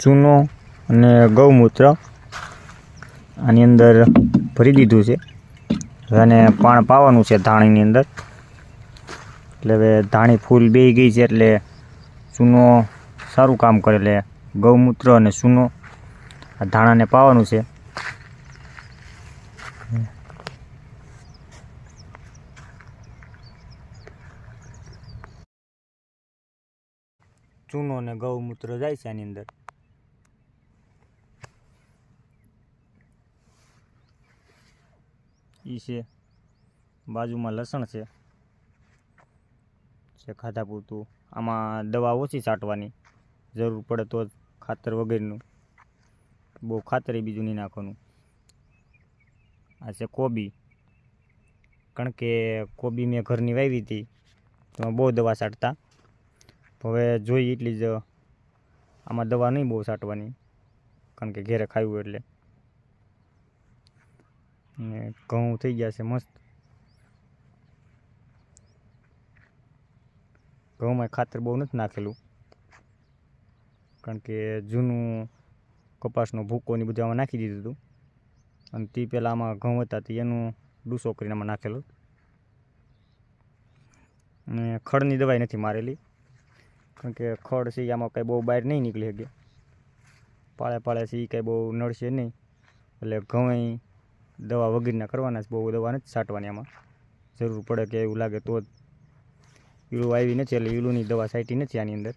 ચૂનો અને ગૌમૂત્ર આની અંદર ભરી દીધું છે. અને પાણ પાવાનું છે ધાણીની અંદર. એટલે હવે ધાણી ફૂલ બેહી ગઈ છે એટલે ચૂનો સારું કામ કરે એટલે ગૌમૂત્ર અને ચૂનો આ ધાણાને પાવાનું છે. ચૂનો અને ગૌમૂત્ર જાય છે આની અંદર. એ છે. બાજુમાં લસણ છે. જે ખાધા પૂરતું. આમાં દવા ઓછી છાંટવાની. જરૂર પડે તો ખાતર વગેરેનું. બહુ ખાતર બીજું નહીં નાખવાનું. આ છે કોબી. કારણ કે કોબી મેં ઘરની વાવી હતી. તો બહુ દવા છાંટતા. હવે જોઈ એટલી જ આમાં દવા નહીં બહુ છાંટવાની. કારણ કે ઘેરે ખાયું એટલે. ને ઘઉં થઈ ગયા છે મસ્ત. ઘઉંમાં ખાતર બહુ નથી નાખેલું. કારણ કે જૂનું કપાસનો ભૂકો ને બધું આમાં નાખી દીધું હતું. અને તે પહેલાં આમાં ઘઉં હતા તે એનું ડૂસો કરીને આમાં નાખેલું. અને ખડની દવાઈ નથી મારેલી. કારણ કે ખડ છે આમાં કાંઈ બહુ બહાર નહીં નીકળી શકે. પાળે પાળે છે એ કાંઈ બહુ નડશે નહીં. એટલે ઘઉં દવા વગેરેના કરવાના છે. બહુ દવા નથી છાંટવાની આમાં. જરૂર પડે કે એવું લાગે તો જ. ઈળું આવી નથી એટલે ઈળુની દવા છાંટી નથી આની અંદર.